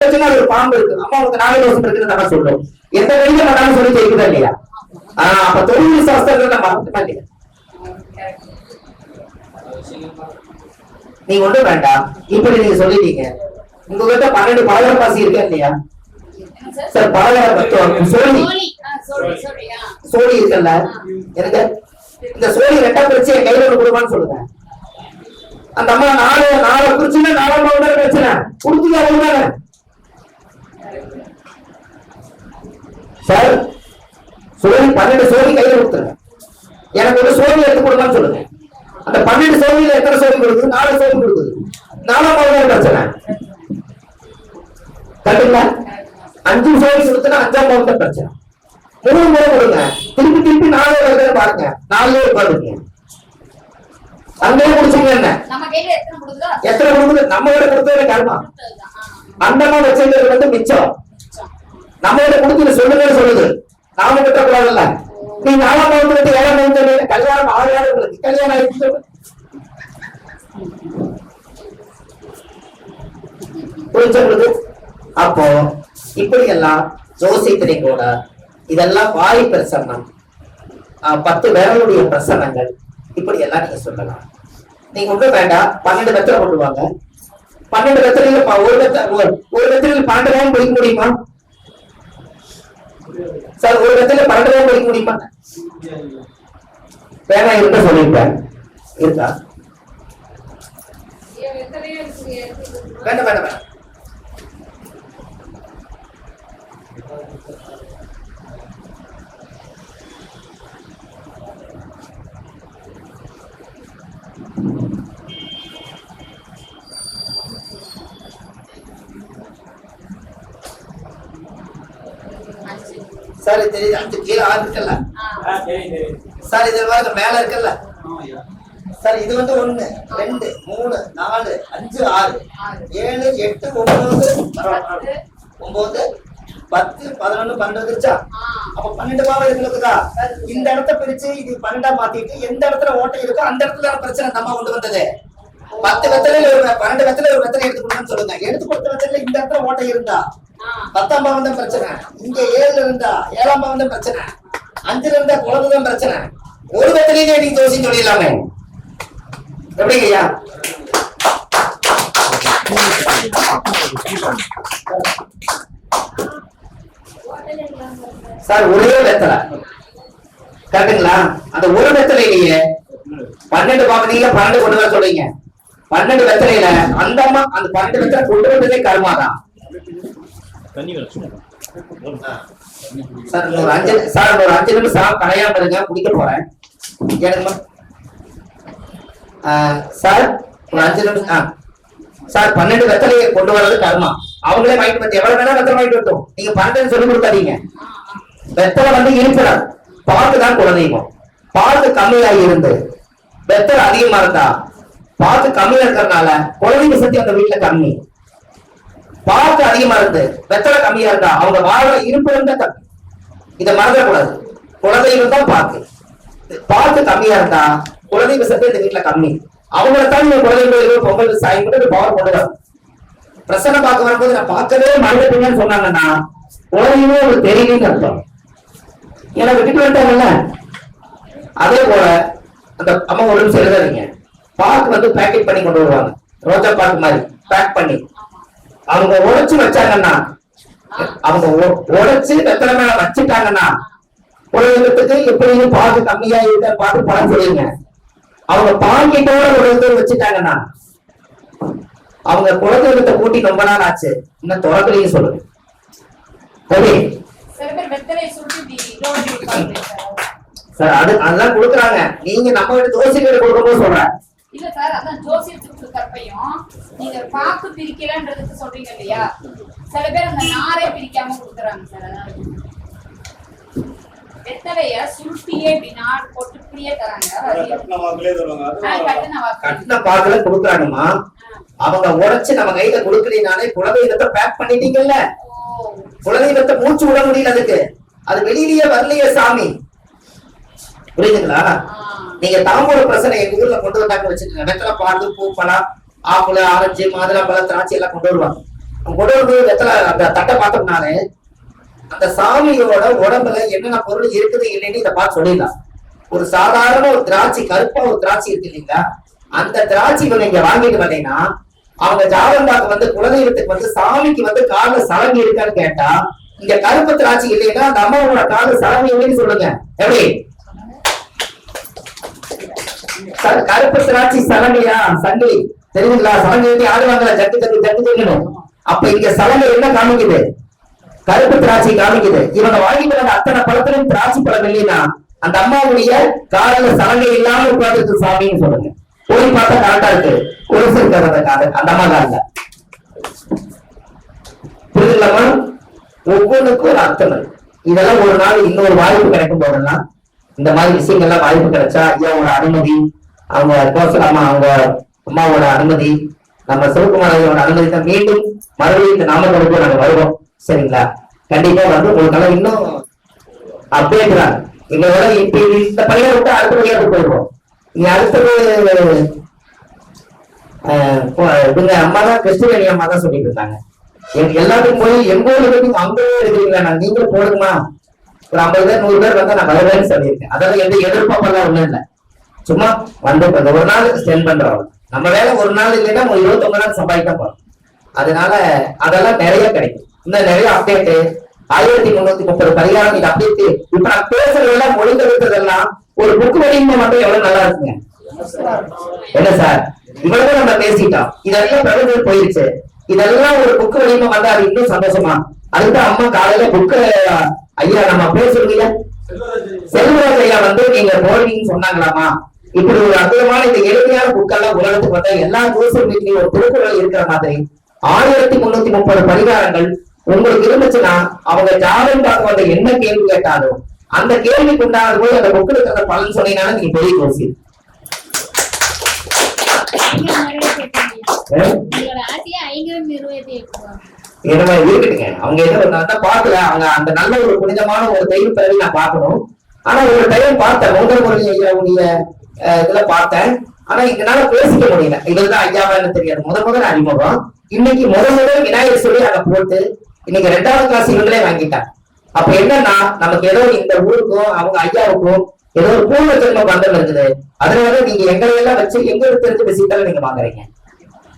பிரச்சனை ஒரு பாம்பு இருக்கு. அம்மா உங்களுக்கு நாலு தோசம் இருக்குன்னு நம்ம சொல்றோம். எந்த வெளியில பண்ணாலும் சொல்லி ஜெயிக்குதா இல்லையா? ஆஹ் அப்ப தொழில் சாஸ்திரத்தை நம்ம மறந்துட்டோமா இல்லையா? நீங்க ஒண்ணும் வேண்டாம். இப்படி நீங்க சொல்லிட்டீங்க. உங்ககிட்ட பன்னெண்டு பலகர பாசி இருக்கா இல்லையா? சார் பத்துவம் சோழி. சோழி. இருக்குல்ல? எனக்கு இந்த சோழி ரெட்டா பிரிச்சு என் கையில கொடுப்பான்னு சொல்லுங்க. அந்த அம்மா நாலு நாலு நாலாம் பவுண்டர் பிரச்சனை. கொடுத்துக்க அவ்வளவுதானே சார் சோழி பன்னெண்டு சோழி கையில கொடுத்துருங்க. எனக்கு ஒரு சோழி எடுத்து கொடுங்கன்னு சொல்லுங்க. அந்த பன்னெண்டு சோழியில எத்தனை சோழி கொடுக்குது? நாலு சோழி கொடுக்குது. நாலாம் பவுண்டர் பிரச்சனை? கரெக்டுங்களா அஞ்சு சோழி கொடுத்தனா அஞ்சாம் பவுண்டர் பிரச்சனை. மூணு முறை கொடுங்க. திருப்பி திருப்பி நாலு வருது பாருங்க. நாலு உட்காந்துருங்க அங்கேயே குடிச்சீங்க என்ன? எத்தனை கொடுக்குதோ? நம்ம கிட்ட கொடுத்தது கர்மா. ஆ, அந்தமா வச்சது வந்து மிச்சம். நம்ம கிட்ட கொடுத்து சொல்லுங்க சொல்லுது. நாம கிட்ட கூடாதுல்ல நீ நாலாம் பவுண்டு ஏழாம் பவுண்டு கல்யாணம் ஆறு உங்களுக்கு கல்யாணம் ஆயிடுச்சு சொல்லு. அப்போ இப்படி எல்லாம் ஜோசியத்தினை கூட இதெல்லாம் வாய் பிரசன்னம் ஆஹ் பத்து விரலுடைய பிரசன்னங்கள் இப்படி எல்லாம் நீங்க சொல்லலாம். நீங்க ஒன்றும் வேண்டாம். பன்னெண்டு வெத்தலை கொண்டு வாங்க. பன்னெண்டு வெத்தலையில ஒரு வெத்த ஒரு- ஒரு வெத்தலையில் பன்னெண்டு ரூபாய் பிடிக்க முடியுமா? சார் ஒரு இடத்துல பன்னெண்டு ரூபாய் பிடிக்க முடியுமா? பேனா இருக்க சொல்லியிருப்பேன் இருக்கா? வேண்டாம் வேண்டாம் வேண்டாம். சார் தெரியுது. அஞ்சு கீழே ஆறு இருக்குல்ல. சார் இது பாருங்க மேல இருக்குல்ல? சார் இது வந்து ஒண்ணு ரெண்டு மூணு நாலு அஞ்சு ஆறு. ஏழு எட்டு ஒன்பது. ஒன்பது பத்து பதினொன்னு பன்னெண்டு ஆ. அப்ப பன்னெண்டு பாவம் இருக்குதா இந்த இடத்த பிரிச்சு இது பன்னெண்டா மாத்திட்டு எந்த இடத்துல ஓட்டை இருக்கோ அந்த இடத்துல பிரச்சனை நம்ம கொண்டு வந்தது. பத்து வெத்தலையில ஒரு பன்னெண்டு வெத்தலை ஒரு வெத்தலை எடுத்து கொடுங்கன்னு சொல்லுங்க. எடுத்து கொடுத்த வெத்தலையில இந்த இடத்துல ஓட்டை இருந்தா. பத்தாம் பாவம் தான் பிரச்சனை. இங்க ஏழுல இருந்தா ஏழாம் பாவம் தான் பிரச்சனை. அஞ்சுல இருந்தா குழந்தை தான் பிரச்சனை. ஒரு வெத்தலையிலே நீங்க தோசி சொல்லிடலாமே. எப்படிங்கய்யா சார் ஒரே வெத்தலை. கரெக்டுங்களா? அந்த ஒரு வெத்தலையிலேயே பன்னெண்டு பாப்பீங்க பன்னெண்டு கொண்டு வர சொல்றீங்க. பன்னெண்டு வெத்தலையில அந்த அம்மா அந்த பன்னெண்டு வெத்தலை கொண்டு வந்ததே கருமாதான். சார் ஒரு அஞ்சு சார் ஒரு அஞ்சு நிமிஷம் கரையாம இருங்க குடிக்க போறேன். எனக்கு ம- சார் ஒரு அஞ்சு நிமிஷம் ஆ. சார் பன்னெண்டு வெத்தலையை கொண்டு வர்றது கர்மா. அவங்களே வாங்கிட்டு வந்து எவ்வளவு வேணா வெத்தலை வாங்கிட்டு வரட்டும் நீங்க பன்னெண்டு சொல்லி கொடுக்காதீங்க. வெத்தலை வந்து இருக்கிறார் பாக்கு தான் குலதெய்வம் பாக்கு கம்மியாக இருந்து வெத்தலை அதிகமா இருந்தா பாக்கு கம்மியா இருக்கிறதுனால குலதெய்வ சக்தி அந்த வீட்டுல கம்மி. பாக்கு அதிகமா இருந்து வெத்தலை கம்மியா இருந்தா அவங்க வாழ்ற இருப்பு இருந்தா கம்மி. இதை மறந்துடக்கூடாது குலதெய்வம் தான் பாக்கு பாக்கு கம்மியா இருந்தா குலதெய்வ சத்து இந்த வீட்டுல கம்மி. அவங்கள தான் நீங்க குலதெய்வ பொங்கல் சாய் மட்டும் பவர் கொண்டு பிரசன்ன பார்க்க வரும்போது நான் பார்க்கவே மறந்துட்டீங்கன்னு சொன்னாங்கன்னா குலதெய்வம் உங்களுக்கு தெரியலன்னு அர்த்தம். ஏன்னா விட்டுட்டு வந்துட்டாங்கல்ல அதே போல அந்த அம்மா ஒரு நிமிஷம் எழுதாதீங்க. பாக்கு வந்து பேக்கெட் பண்ணி கொண்டு வருவாங்க. ரோஜா பாக்கு மாதிரி. பேக் பண்ணி. அவங்க உடைச்சு வச்சாங்கன்னா அவங்க உ- உடைச்சு வெத்தலை மேல வச்சுட்டாங்கன்னா உலகத்துக்கு எப்படியும் பாக்கு கம்மியா இருக்க பார்த்து பணம் சொல்லுங்க அவங்க பாக்கெட்டோட உலகத்தை வச்சுட்டாங்கன்னா அவங்க குலதெய்வத்தை கூட்டி ரொம்ப நாள் ஆச்சு. இன்னும் தொடக்கலையும் சொல்லுங்க சரி சார். அது அதெல்லாம் கொடுக்குறாங்க. நீங்க நம்ம வீட்டு தோசை கடை கொடுக்கும்போது சொல்றேன். இல்ல சார் அதான் ஜோசியத்துக்கு கொடுக்கறப்பையும் நீங்க பாக்கு பிரிக்கலன்றதுக்கு சொல்றீங்க இல்லையா? சில பேர் அந்த நாரே பிரிக்காம கொடுக்குறாங்க சார் அதான். வெத்தலைய சுருட்டியே இப்படி நார் போட்டு இப்படியே தராங்க. அது கட்டின பாக்குல கொடுக்குறாங்கம்மா அவங்க உடைச்சு நம்ம கையில கொடுக்கலினாலே குலதெய்வத்தை பேக் பண்ணிட்டீங்கல்ல? குலதெய்வத்தை மூச்சு விட முடியல அதுக்கு. அது வெளியிலேயே வரலையே சாமி. புரியுதுங்களா. நீங்க தாம்பூல பிரசனை எங்க ஊர்ல கொண்டு வந்தாங்க வச்சுக்கோங்க. வெத்தலை பால் பூப்பழம் பழம் ஆப்பிள் ஆரஞ்சு மாதுளம்பழம் திராட்சை எல்லாம் கொண்டு வருவாங்க. கொண்டு வந்து வெத்தலை அந்த தட்டை பார்த்தோம்னாலே அந்த சாமியோட உடம்புல என்னென்ன பொருள் இருக்குது இல்லைன்னு இதை பார்த்து சொல்லிடலாம். ஒரு சாதாரண ஒரு திராட்சை கருப்பா ஒரு திராட்சை இருக்கு இல்லைங்களா? அந்த திராட்சை இவங்க இங்க வாங்கிட்டு வந்தீங்கன்னா அவங்க ஜாதகம்பாக்கு வந்து குலதெய்வத்துக்கு வந்து சாமிக்கு வந்து கால சலங்கி இருக்கான்னு கேட்டா இங்க கருப்பு திராட்சை இல்லைன்னா அந்த அம்மாவோட கால சலங்கி இல்லைன்னு சொல்லுங்க. எப்படி? கருப்பு திராட்சை சலங்கையா சங்கிலி தெரியுதுங்களா? சலங்கை எப்படி ஆடுவாங்களா ஜட்டு தட்டு ஜட்டு தெரியணும் அப்ப இங்க சலங்கை என்ன காமிக்குது? கருப்பு திராட்சை காமிக்குது. இவங்க வாங்கிட்டு வந்த அத்தனை பழத்திலும் திராட்சை பழம் இல்லைன்னா அந்த அம்மாவுடைய காலில் சலங்கை இல்லாம உட்கார்ந்து சாமின்னு சொல்லுங்க. போய் பார்த்தா கரெக்டா இருக்கு. கொலுசு இருக்கிறத காதல் அந்த அம்மா காலில் புரியுதுலாமா ஒவ்வொன்றுக்கும் ஒரு அர்த்தம் இதெல்லாம் ஒரு நாள் இன்னொரு வாய்ப்பு கிடைக்கும் போதெல்லாம் இந்த மாதிரி விஷயங்கள்லாம் வாய்ப்பு கிடைச்சா ஐயா ஒரு அனுமதி அவங்க கோசலாமா அவங்க அம்மாவோட அனுமதி நம்ம சிவகுமார் ஐயாவோட அனுமதி தான் மீண்டும் மறுபடியும் இந்த நாமக்கலுக்கு நாங்க வருவோம். சரிங்களா? கண்டிப்பா வந்து உங்களுக்கெல்லாம் இன்னும் அப்டேட் தான். எங்களோட இப்ப இந்த பையனை விட்டு அடுத்த பையனுக்கு போயிடுவோம். நீ அடுத்தது ஆஹ் இவங்க அம்மா தான் கிறிஸ்துவனி அம்மா தான் சொல்லிட்டு இருந்தாங்க எல்லாத்துக்கும் போய் எங்க ஊர்ல அங்கே இருக்கிறீங்களா? நான் நீங்களும் போடுங்கம்மா ஒரு ஐம்பது பேர் நூறு பேர் வந்தா நான் வருவேன்னு சொல்லியிருக்கேன். அதெல்லாம் எந்த எதிர்பார்ப்பெல்லாம் ஒண்ணும் இல்லை. சும்மா வந்து ஒரு நாள் ஸ்பெண்ட் பண்றோம் நம்ம வேலை ஒரு நாள் இல்லைன்னா ஒரு இருபத்தொன்பது நாள் சம்பாதிக்க போறோம். அதனால அதெல்லாம் நிறைய கிடைக்கும். இன்னும் நிறைய அப்டேட் ஆயிரத்தி முன்னூத்தி முப்பது பரிகாரம் இது அப்டேட் இப்ப நான் பேசுறதெல்லாம் மொழிபெயர்த்ததெல்லாம் ஒரு புக் வடிவமா மட்டும் எவ்வளவு நல்லா இருக்குங்க. என்ன சார் இவ்வளவு நம்ம பேசிட்டோம். இதெல்லாம் பிரபஞ்சம் போயிருச்சு. இதெல்லாம் ஒரு புக் வடிவமா வந்தா அது இன்னும் சந்தோஷமா? அதுதான் அம்மா காலையில புக்கு ஐயா நம்ம பேசுறீங்க செல்வராஜ் ஐயா வந்து நீங்க போறீங்கன்னு சொன்னாங்களாமா? இப்படி ஒரு அற்புதமான இந்த எளிமையான புக்கெல்லாம் உலகத்துக்கு வந்த எல்லா சோசியல் மீடியாலையும் ஒரு திருக்குறள் இருக்கிற மாதிரி ஆயிரத்தி முன்னூத்தி முப்பது பரிகாரங்கள் உங்களுக்கு இருந்துச்சுன்னா அவங்க ஜாதகம் பார்க்க வந்த என்ன கேள்வி கேட்டாலும் அந்த கேள்விக்கு உண்டானது போய் அந்த புக்கில் இருக்கிற பலன் சொன்னீங்கன்னா நீங்க பெரிய நிறைவேற்றிருக்காங்க. என்னமா இருக்கட்டுங்க. அவங்க ஏதோ நான் தான் பார்க்கல அவங்க அந்த நல்ல ஒரு புனிதமான ஒரு தெய்வ பிறவி நான் பார்க்கணும். ஆனா ஒரு டைம் பார்த்தேன் முதல் முறை ஐயாவுடைய அஹ், இதுல பார்த்தேன். ஆனா என்னால பேசிக்க முடியல. இதுதான் ஐயாவா எனக்கு தெரியாது. முத முதல் அறிமுகம். இன்னைக்கு முத முதல் விநாயகர் சொல்லி அதை போட்டு இன்னைக்கு ரெண்டாவது கிளாஸ் இவங்களே வாங்கிட்டாங்க. அப்ப என்னன்னா நமக்கு ஏதோ இந்த ஊருக்கும் அவங்க ஐயாவுக்கும் ஏதோ ஒரு பூர்வ ஜென்ம பந்தம் இருக்குது. அதனால நீங்க எங்களை எல்லாம் வச்சு எங்களுக்கு தெரிஞ்ச விஷயத்தால நீங்க வாங்குறீங்க.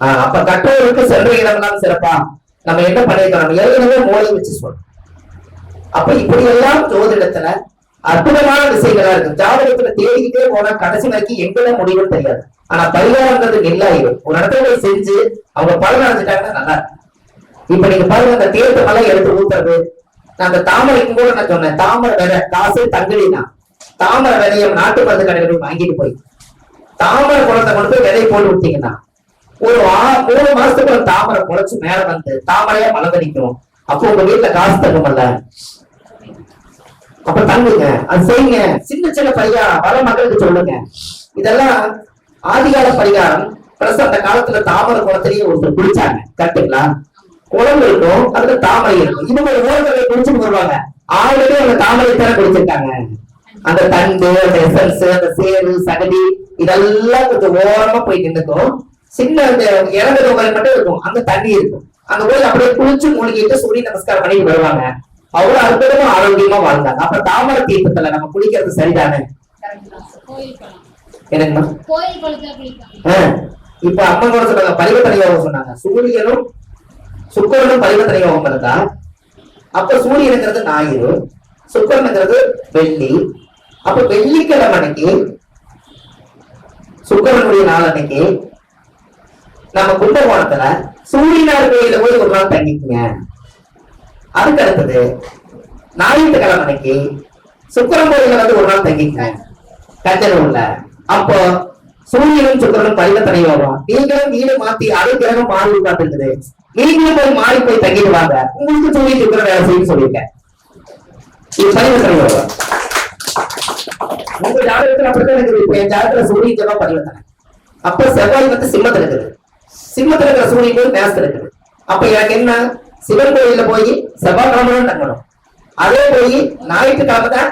ஆஹ் அப்ப கற்றோருக்கு சென்ற இடம்லாம் சிறப்பா நம்ம என்ன பண்ணிருக்கோம்? நம்ம ஏற்கனவே மூளை வச்சு சொல்றோம். அப்ப இப்படி எல்லாம் ஜோதிடத்துல அற்புதமான விஷயங்களா இருக்கும். ஜாதகத்துல தேடிக்கிட்டே போனா கடைசி வரைக்கும் எங்கெல்லாம் முடிவு தெரியாது. ஆனா பரிகாரம்ன்றது நெல்லாயிரும். ஒரு இடத்துல போய் செஞ்சு அவங்க பலன் அடைஞ்சிட்டாங்கன்னா நல்லா இருக்கும். இப்ப நீங்க பாருங்க அந்த தீர்த்த மலை எடுத்து ஊத்துறது. நான் அந்த தாமரைக்கும் கூட நான் சொன்னேன் தாமரை விதை காசு தங்கலினா. தாமரை விதைய நாட்டு மருந்து கடையில வாங்கிட்டு போய் தாமரை குளத்தை கொண்டு போய் விதை போட்டு விட்டீங்கன்னா ஒரு மூணு மாசத்துக்கு தாமரை முளைச்சு மேல வந்து தாமரையா மலர்ந்து நிற்கும் அப்போ உங்க வீட்டுல காசு தங்கமல்ல அப்ப தங்குங்க அது செய்யுங்க. சின்ன சின்ன பரிகாரம் வர மக்களுக்கு சொல்லுங்க. இதெல்லாம் ஆதிகால பரிகாரம். பிளஸ் அந்த காலத்துல தாமரை குளத்திலேயே ஒருத்தர் குடிச்சாங்க கரெக்டுங்களா? குளம் இருக்கும் அதுல தாமரை இருக்கும். இது ஒரு ஓரத்தை குடிச்சுட்டு வருவாங்க. ஆல்ரெடி அந்த தாமரை தானே குடிச்சிருக்காங்க அந்த தண்டு அந்த எசன்ஸ் அந்த சேரு சகதி இதெல்லாம் கொஞ்சம் ஓரமா போய் நின்றுக்கும் சின்ன அந்த இறங்குற மாதிரி மட்டும் இருக்கும். அந்த தண்ணி இருக்கும். அந்த போய் அப்படியே குளிச்சு மூழ்கிட்டு சூரிய நமஸ்காரம் பண்ணிட்டு வருவாங்க. அவ்வளவு அற்புதமா ஆரோக்கியமா வாழ்ந்தாங்க. அப்ப தாமரை தீர்த்தத்துல நம்ம குளிக்கிறது சரிதானே. என்னங்கம்மா இப்ப அம்மா கூட சொன்னாங்க பரிவர்த்தனை யோகம் சொன்னாங்க. சூரியனும் சுக்கரனும் பரிவர்த்தனை யோகம் இருந்தா அப்ப சூரியனுங்கிறது ஞாயிறு சுக்கரனுங்கிறது வெள்ளி. அப்ப வெள்ளிக்கிழமை அன்னைக்கு சுக்கரனுடைய நாள் அன்னைக்கு நம்ம கும்பகோணத்துல சூரியனார் கோயில போய் ஒரு நாள் தங்கிக்குங்க. அதுக்கு அடுத்தது ஞாயிற்றுக்கிழமை அன்னைக்கு சுக்கரன் கோயில வந்து ஒரு நாள் தங்கிக்குங்க. கஞ்சனூர்ல அப்போ சூரியனும் சுக்கரனும் பரிவர்த்தனை யோகம். நீங்களும் வீடு மாத்தி அது கிரகம் மாறி உட்கார்ந்துருக்குது நீங்களும் போய் மாறி போய் தங்கிட்டு வாங்க. உங்களுக்கு சூரியன் சுக்கரன் வேலை செய்யும் சொல்லியிருக்கேன். இது பரிவர்த்தனை யோகம். உங்க ஜாதகத்துல அப்படித்தான் இருக்குது. இப்ப என் ஜாதகத்துல சூரியன் செவ்வாய் பரிவர்த்தனை. அப்ப செவ்வாய் வந்து சிம்மத்துல இருக்குது. சிம்மத்துல இருக்கிற சூரியன் போய் மேசத்துல இருக்குது. அப்ப எனக்கு என்ன? சிவன் கோயில்ல போய் செவ்வாய்க்கிழமை தங்கணும். அதே போய் ஞாயிற்றுக்கிழமை தான்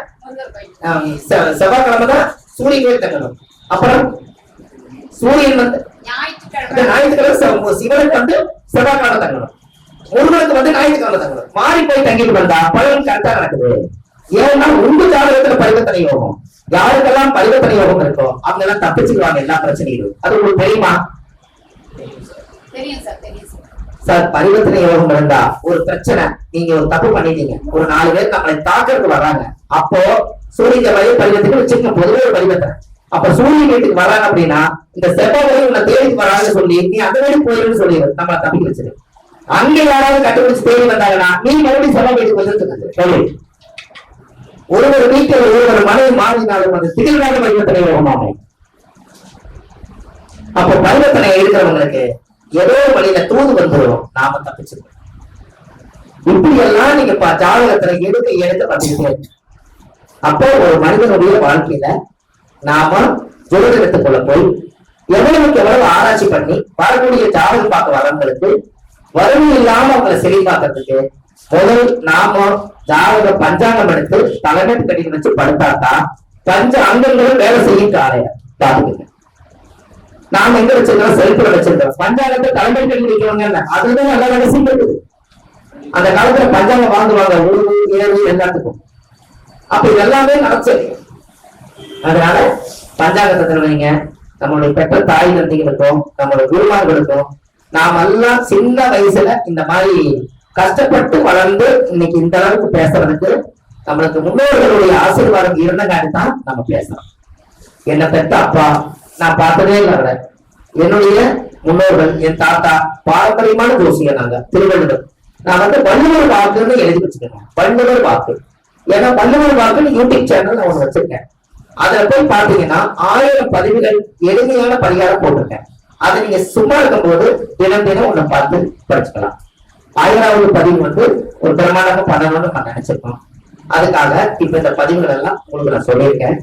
செவ்வாய்க்கிழமை தான் சூரியன் கோயில் தங்கணும். அப்புறம் சூரியன் வந்து ஞாயிற்றுக்கிழமை சிவனுக்கு வந்து செவ்வாய்க்கிழமை தங்கணும். முருகனுக்கு வந்து ஞாயிற்றுக்கிழமை தங்கணும். மாறி போய் தங்கிட்டு வந்தா பலன் கரெக்டா நடக்குது. ஏன்னா உங்க ஜாதகத்துல பரிவர்த்தனை யோகம். யாருக்கெல்லாம் பரிவர்த்தனை யோகம் இருக்கோ அவங்க எல்லாம் தப்பிச்சுக்குவாங்க எல்லா பிரச்சனையும் அது உங்களுக்கு தெரியுமா? தெரியும் சார் தெரியும் சார் பரிவர்த்தனை யோகம் இருந்தா ஒரு பிரச்சனை. நீங்க ஒரு தப்பு பண்ணிட்டீங்க. ஒரு நாலு பேர் நம்மளை தாக்கிறதுக்கு வராங்க. அப்போ சூரிய வய பரிவர்த்தனை வச்சுக்க பொதுவே ஒரு பரிவர்த்தனை. அப்ப சூரியன் வீட்டுக்கு வராங்க அப்படின்னா இந்த செவ்வாய் உன்னை தேடி வராங்கன்னு சொல்லி நீ அந்த வழி போயிருன்னு சொல்லி நம்மளை தப்பிக்க வச்சிரு. அங்க யாராவது கண்டுபிடிச்சு தேடி வந்தாங்கன்னா நீ மறுபடியும் செவ்வாய் வீட்டுக்கு வந்துருக்கு ஒருவர் ஒரு ஒரு வீட்டில் ஒரு ஒரு மனைவி மாறினாலும் அது திகழ்வாத பரிவர்த்தனை யோகமாகும். அப்ப பரிவர்த்தனை இருக்கிறவங்களுக்கு ஏதோ வழியில தூது வந்துடும் நாம தப்பிச்சிருக்கோம் இப்படி எல்லாம் நீங்க ஜாதகத்துல எடுக்க எடுக்க பண்ணிட்டே அப்போ ஒரு மனிதனுடைய வாழ்க்கையில நாம ஜோதிடத்துக்குள்ள போய் எவ்வளவுக்கு எவ்வளவு ஆராய்ச்சி பண்ணி வரக்கூடிய ஜாதகம் பார்க்க வரவங்களுக்கு வறுமை இல்லாம அவங்களை பார்க்கறதுக்கு முதல் நாம ஜாதக பஞ்சாங்கம் எடுத்து தலைமை கட்டி வச்சு படுத்தாதான் பஞ்ச அங்கங்களும் வேலை செய்யும் காலைய பாத்துக்கங்க நாம எங்க வச்சிருக்கோம் செல்ஃபில் வச்சிருக்கோம் பஞ்சாங்கத்தை தலைமை கட்டி வைக்கிறவங்க அதுதான் நல்லா ரகசியம் இருக்குது அந்த காலத்துல பஞ்சாங்கம் வாழ்ந்துவாங்க உழுவு ஏழு எல்லாத்துக்கும். அப்ப எல்லாமே நடச்சது அதனால பஞ்சாங்கத்தை தருவீங்க நம்மளுடைய பெற்ற தாய் தந்தைகளுக்கும் நம்மளுடைய குருமார்களுக்கும் நாம் எல்லாம் சின்ன வயசுல இந்த மாதிரி கஷ்டப்பட்டு வளர்ந்து இன்னைக்கு இந்த அளவுக்கு பேசுறதுக்கு நம்மளுக்கு முன்னோர்களுடைய ஆசீர்வாதம் இருந்தங்காட்டி தான் நம்ம பேசுறோம். என்ன பெற்ற அப்பா நான் பார்த்ததே இல்லை அவரை. என்னுடைய முன்னோர்கள் என் தாத்தா பாரம்பரியமான ஜோசியர் நாங்க திருவள்ளுவர். நான் வந்து வள்ளுவர் வாக்குன்னு எழுதி வச்சிருக்கேன். வள்ளுவர் வாக்கு. ஏன்னா வள்ளுவர் வாக்குன்னு யூடியூப் சேனல் நான் ஒண்ணு வச்சிருக்கேன். அதுல போய் பாத்தீங்கன்னா ஆயிரம் பதிவுகள் எளிமையான பரிகாரம் போட்டிருக்கேன். அதை நீங்க சும்மா இருக்கும்போது தினம் தினம் ஒண்ணு பார்த்து படிச்சுக்கலாம். ஆயிராவது பதிவு வந்து ஒரு பிரமாண்டமா பண்ணணும்னு நான் நினைச்சிருக்கோம். அதுக்காக இப்ப இந்த பதிவுகள் எல்லாம் உங்களுக்கு நான் சொல்லியிருக்கேன்.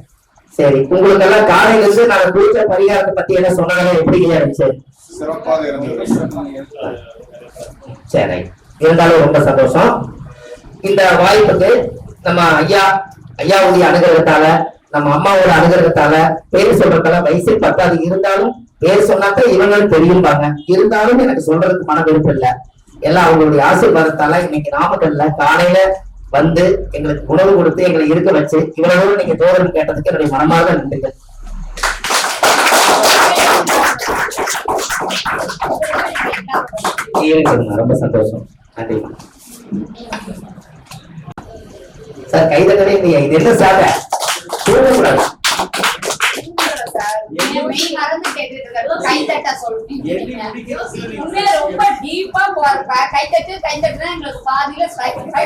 சரி உங்களுக்கு எல்லாம் காலையில இருந்து நான் குறிச்ச பரிகாரத்தை பத்தி என்ன சொன்னாலும் எப்படி இருந்துச்சு? சரி இருந்தாலும் ரொம்ப சந்தோஷம். இந்த வாய்ப்புக்கு நம்ம ஐயா ஐயாவுடைய அனுகிரகத்தால நம்ம அம்மாவோட அனுகிரகத்தால பேர் சொல்றதால வயசு பத்தாது. இருந்தாலும் பேர் சொன்னாக்க இவங்களும் தெரியும்பாங்க. இருந்தாலும் எனக்கு சொல்றதுக்கு மன விருப்பம் இல்ல. எல்லாம் அவங்களுடைய ஆசீர்வாதத்தால இன்னைக்கு நாமக்கல்ல காலையில வந்து எங்களுக்கு உணவு கொடுத்து எங்களை இருக்க வச்சு இவ்வளவு நீங்க தோழன் கேட்டதுக்கு என்னுடைய மனமாக நன்றிகள். இருக்குதுங்க ரொம்ப சந்தோஷம். நன்றி. சார் கை இல்லையா. இது என்ன சாக தூங்கக்கூடாது. ரொம்ப டீப்பா போறப்ப கை தட்டு கை தட்டுனா எங்களுக்கு பாதியில சொல்றீங்க.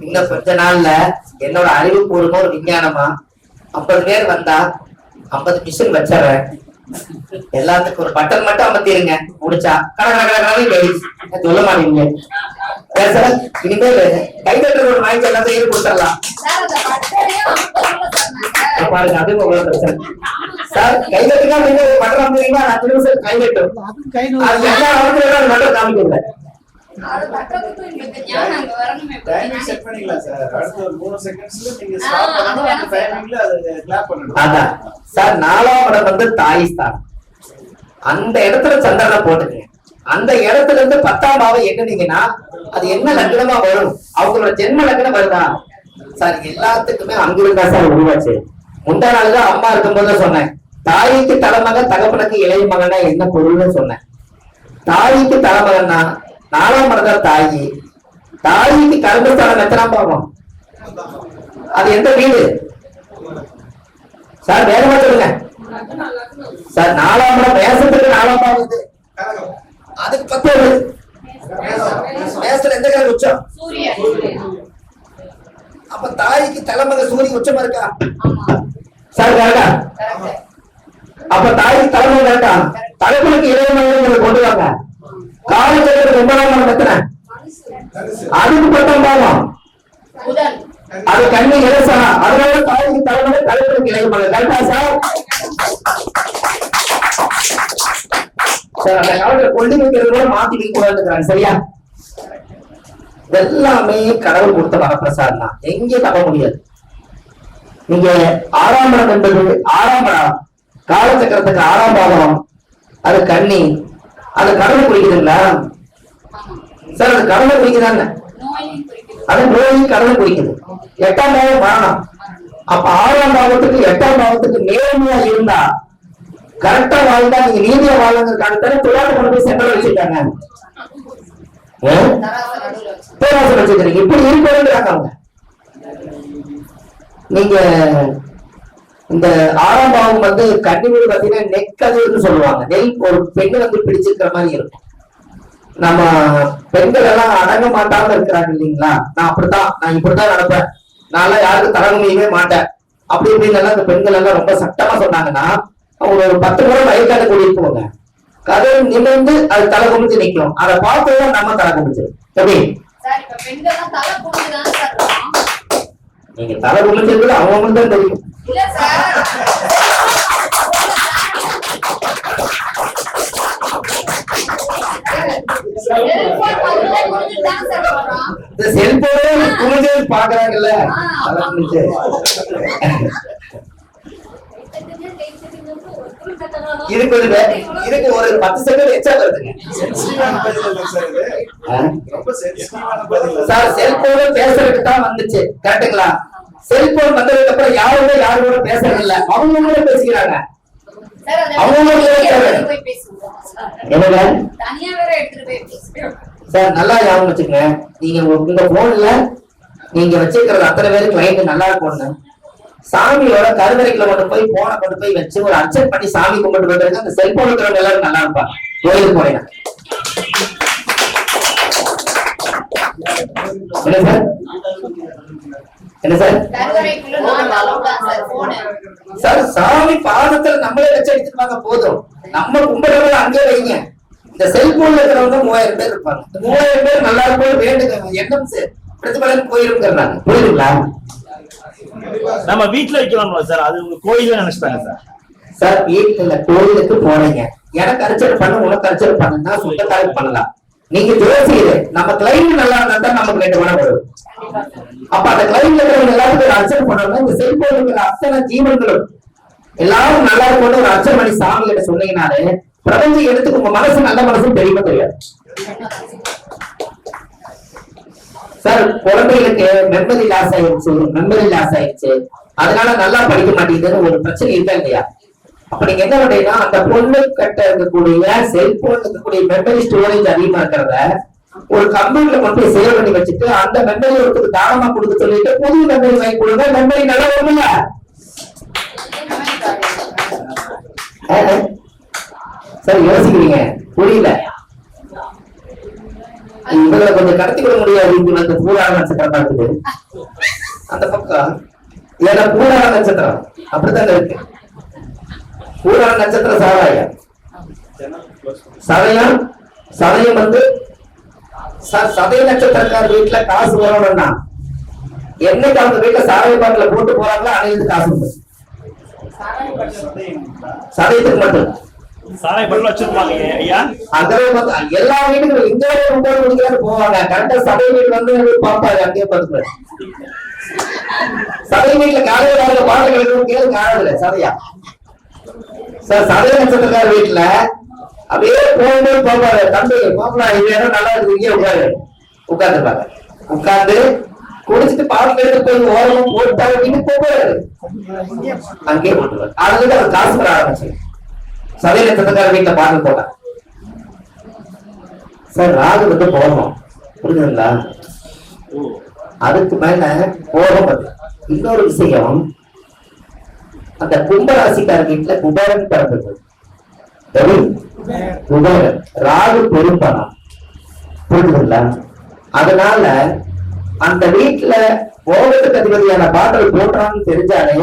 இன்னும் கொஞ்ச நாள்ல என்னோட அறிவுபூர்வமா ஒரு விஞ்ஞானமா ஐம்பது பேர் வந்தா ஐம்பது மிஷின் வச்சிடறேன் எல்லாத்துக்கும் ஒரு பட்டன் மட்டும் அமர்த்திருங்க. முடிச்சா? கட. சொல்ல மாட்டீங்க பேசுற இனிமேல் கை தட்டுற ஒரு வாங்கி எல்லாத்தையும் கொடுத்துடலாம். சார் அந்த பட்டரையே அமுத்தணும்ல சொன்னாங்க? பாருங்க அது உங்களோட பிரச்சனை சார் கை தட்டுங்க நீங்க ஒரு பட்டன் அமர்த்தீங்கன்னா நான் திரும்ப சார் அது எல்லா அவசரம் மட்டும் காமிக்கல. டைமிங் செட் பண்ணிக்கலாம் சார். அடுத்த ஒரு மூணு செகண்ட்ஸ்ல நீங்க ஆ, ஸ்டாப் அது பண்ணணும் வேணா அந்த டைமிங்ல அது கிளாப் பண்ணணும். அதான். சார் நாலாம் இடம் வந்து தாய் ஸ்தானம். அந்த இடத்துல சந்திரனை போட்டுக்கங்க அந்த இடத்துல இருந்து பத்தாம் பாவம் எண்ணுனீங்கன்னா அது என்ன லக்னமா வரும்? அவங்களோட ஜென்ம லக்னம் வருதா? சார் எல்லாத்துக்குமே அங்கிருந்தா சார் உருவாச்சு. முந்தா நாள் தான் அம்மா இருக்கும்போது சொன்னேன். தாய்க்கு தலைமகன் தகப்பனுக்கு இளைய மகனா என்ன பொருள்னு சொன்னேன். தாய்க்கு தலைமகன்னா நாலாம் இடம் தாயி. தாயிக்கு கர்மஸ்தானம் எத்தனாம் பாவம் அது எந்த வீடு? சார் வேகமா சொல்லுங்க. சார் நாலாம் இடம் மேசத்துக்கு நாலாம் பாவம் இது. அதுக்கு பத்து மேசத்துல எந்த கிழமை உச்சம்? சூரியன் அப்ப தாய்க்கு தலைமக சூரிய உச்சமா இருக்கா? சார் கரெக்டா அப்ப தாய்க்கு தலைமை கரெக்டா தலைமுறைக்கு இளைய கொண்டு வாங்க. காலச்சக்கரத்துக்கு ஒன்பதாம் மணி எத்தனை? அதுக்கு பத்தாம் பாவம் அது கண்ணி இலசா அதனால தாய்க்கு தலைமுறை தலைமுறைக்கு இளைய மகன் கரெக்டா சார்? சார் அந்த காலத்துல கொல்லி வைக்கிறது கூட மாத்தி வைக்க கூடாதுங்கிறாங்க. சரியா? எல்லாமே கடவுள் கொடுத்த வரப்பிரசாதம் தான் எங்கேயும் தப்ப முடியாது. நீங்க ஆறாம் இடம் என்பது ஆறாம் இடம் காலச்சக்கரத்துக்கு ஆறாம் பாவம் அது கண்ணி அந்த கடலை குடிக்குதுங்களா சார் அது கடலை குடிக்கிறாங்க அது நோயும் கடலை குடிக்குது எட்டாம் பாவம் மரணம். அப்ப ஆறாம் பாவத்துக்கு எட்டாம் பாவத்துக்கு நேர்மையா இருந்தா கரெக்டா வாழ்ந்தா நீங்க நீதியா வாழங்கிறதுக்காக தானே துலாட்டு கொண்டு போய் சென்டர் வச்சிருக்காங்க. பேராசை வச்சிருக்கீங்க இப்படி இருக்கிறாங்க அவங்க நீங்க இந்த ஆறாம் பாவம் வந்து கன்னிமூல் பாத்தீங்கன்னா நெக்கதுன்னு சொல்லுவாங்க. நெல் ஒரு பெண்ணை வந்து பிடிச்சிருக்கிற மாதிரி இருக்கும். நம்ம பெண்கள் எல்லாம் அடங்க மாட்டாம இருக்கிறாங்க இல்லைங்களா? நான் அப்படித்தான் நான் இப்படித்தான் நடப்பேன். நான் எல்லாம் யாருக்கும் தரங்கமையவே மாட்டேன். அப்படி இப்படின்னு எல்லாம் இந்த பெண்கள் எல்லாம் ரொம்ப சட்டமா சொன்னாங்கன்னா அவங்க ஒரு பத்து முறை வயக்காடு கூட்டிட்டு போவாங்க கதை நிமிர்ந்து அது தலை குமிஞ்சு நிக்கும் அதை பார்த்துதான் நம்ம தலை குமிஞ்சிடும் எப்படி? நீங்க தலை குமிஞ்சிருக்கிறது அவங்களுக்கு தான் தெரியும். செல்போன் குமிஞ்சு பாக்குறாங்கல்ல இதுக்கு ஒரு வே- இதுக்கு ஒரு பத்து செகண்ட் எச்சா வருதுங்க. சார் செல்போனு பேசுறதுக்கு தான் வந்துச்சு. கரெக்டுங்களா செல்போன் வந்ததுக்கு அப்புறம் யாருமே யாரு கூட பேசுறது இல்ல அவங்க கூட பேசிக்கிறாங்க சார் நல்லா ஞாபகம் வச்சுக்கங்க. நீங்க உங்க- போன்ல நீங்க வச்சிருக்கிறது அத்தனை பேருக்கு கிளைண்ட் நல்லா இருக்கும்னு சாமியோட கருவறைக்குள்ள கொண்டு போய் போனை கொண்டு போய் வச்சு ஒரு அர்ச்சனை பண்ணி சாமி கும்பிட்டு போயிட்டு அந்த செல்போன் இருக்கிறவங்க எல்லாரும் நல்லா இருப்பாங்க. கோயிலுக்கு போனீங்க. என்ன சார்? என்ன சார்? சார் சாமி பாதத்துல நம்மளே வச்சு எடுத்துட்டு போதும். நம்ம கும்பிடுறவங்க அங்கே வைங்க. இந்த செல்போன்ல இருக்கிறவங்க மூவாயிரம் பேர் இருப்பாங்க. மூவாயிரம் பேர் நல்லா இருக்கும் வேண்டுங்க. எண்ணம் பிரதிபலன் போயிருங்கிறாங்க புரியுதுங்களா? நம்ம வீட்ல வைக்கலாம்ல சார். அது உங்க கோயில நினைச்சிட்டாங்க சார். சார் வீட்டுல கோயிலுக்கு போறீங்க. எனக்கு அர்ச்சனை பண்ண உனக்கு அர்ச்சனை பண்ணுன்னா சொந்தக்காரருக்கு பண்ணலாம். நீங்க ஜோசியர் நம்ம கிளைண்ட் நல்லா இருந்தா நமக்கு ரெண்டு மணி வரும். அப்ப அந்த கிளைண்ட்ல இருக்கிறவங்க எல்லாத்துக்கும் ஒரு அர்ச்சனை பண்ணணும்னா இந்த செல்போன் இருக்கிற அத்தனை ஜீவன்களும் எல்லாரும் நல்லா இருக்கும்னு ஒரு அர்ச்சனை பண்ணி சாமி கிட்ட சொன்னீங்கனாலே பிரபஞ்சம் எடுத்துக்கு உங்க மனசு நல்ல மனசு தெரியுமா தெரியாது? சார் குழந்தைகளுக்கு மெமரி லாஸ் ஆயிடுச்சு மெமரி லாஸ் ஆயிடுச்சு. அதனால நல்லா படிக்க மாட்டேங்குதுன்னு ஒரு பிரச்சனை இருக்கா இல்லையா? அப்ப நீங்க என்ன பண்றீங்கன்னா அந்த பொண்ணு கட்ட இருக்கக்கூடிய செல்போன் இருக்கக்கூடிய மெமரி ஸ்டோரேஜ் அதிகமா இருக்கிறத ஒரு கம்பெனில கொண்டு போய் பண்ணி வச்சுட்டு அந்த மெம்பரி ஒருத்தருக்கு தானமா கொடுக்க சொல்லிட்டு புது மெம்பரி வாங்கி கொடுங்க. மெம்பரி நல்லா வரும்ல? சரி யோசிக்கிறீங்க. புரியல. இவங்களை கொஞ்சம் கடத்தி விட முடியாது. இங்க வந்து பூரா நட்சத்திரம் இருக்குது அந்த பக்கம். ஏன்னா பூரா நட்சத்திரம். அப்படித்தாங்க இருக்கு. பூரா நட்சத்திரம் சாராயம். சதயம் சதயம் வந்து சார் சதய நட்சத்திரக்கார வீட்டுல காசு வரணும்னா என்னைக்கு அவங்க வீட்டுல சாராய பாட்டில போட்டு போறாங்களோ அனைத்து காசு உண்டு. சதயத்துக்கு மட்டும். சாராய பட்டில் வச்சிருப்பாங்க ஐயா. அந்த எல்லா வீட்டுக்கும் மணிக்கு போவாங்க. கரெக்டா சபை வீடு வந்து பாப்பாரு அங்கேயே பார்த்துப்பாரு சபை வீட்டுல காலையில காலையில பாட்டு கிடக்கும் கேளு காலையில சதையா. சார் சதய நட்சத்திரக்கார வீட்டுல அப்படியே போகும்போது பாப்பாரு தம்பி பாப்பா இது இடம் நல்லா இருக்கு உட்காரு. உட்கார்ந்து பாரு உட்கார்ந்து குடிச்சிட்டு பாட்டு எடுத்து போய் ஓரமும் போட்டு அப்படின்னு போவாரு அங்கேயே போட்டுருவாரு அதுல அவர் காசு வர ஆரம்பிச்சு. சதையில தந்தக்கார வீட்டுல பாட்டு போட்டேன் சார் ராகு வந்து போகணும். புரியுதுங்களா அதுக்கு மேல கோபம் இன்னொரு விஷயம் அந்த கும்பராசிக்கார வீட்டுல குபேரன் பிறந்தது ராகு பெரும்பணம். புரியுதுங்களா அதனால அந்த வீட்டுல போகத்துக்கு அதிபதியான பாடல் போடுறான்னு தெரிஞ்சாலே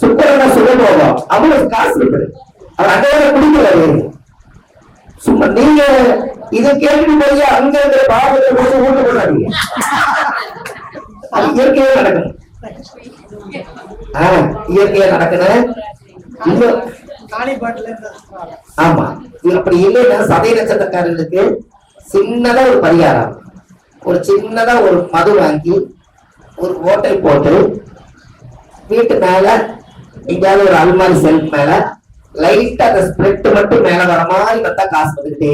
சுக்கரன சுகபோகம் அவ்வளவு காசு இருக்குது. அவர் அங்கே குடிக்கிறாரு. சும்மா நீங்க இதை கேள்வி போய் அங்க இருக்கிற பாவத்தை போட்டு ஊட்ட போடாதீங்க. அது இயற்கையா நடக்கணும். ஆஹ் இயற்கையா நடக்கணும். இன்னும் ஆமா. அப்படி இல்லைன்னா சதை நட்சத்திரக்காரர்களுக்கு சின்னதா ஒரு பரிகாரம். ஒரு சின்னதா ஒரு மது வாங்கி ஒரு ஓட்டை போட்டு வீட்டு மேல எங்கேயாவது ஒரு அல்மாரி செல்ஃப் மேல லைட்டா அந்த ஸ்ப்ரெட் மட்டும் மேல வர மாதிரி பார்த்தா காசு வந்துகிட்டே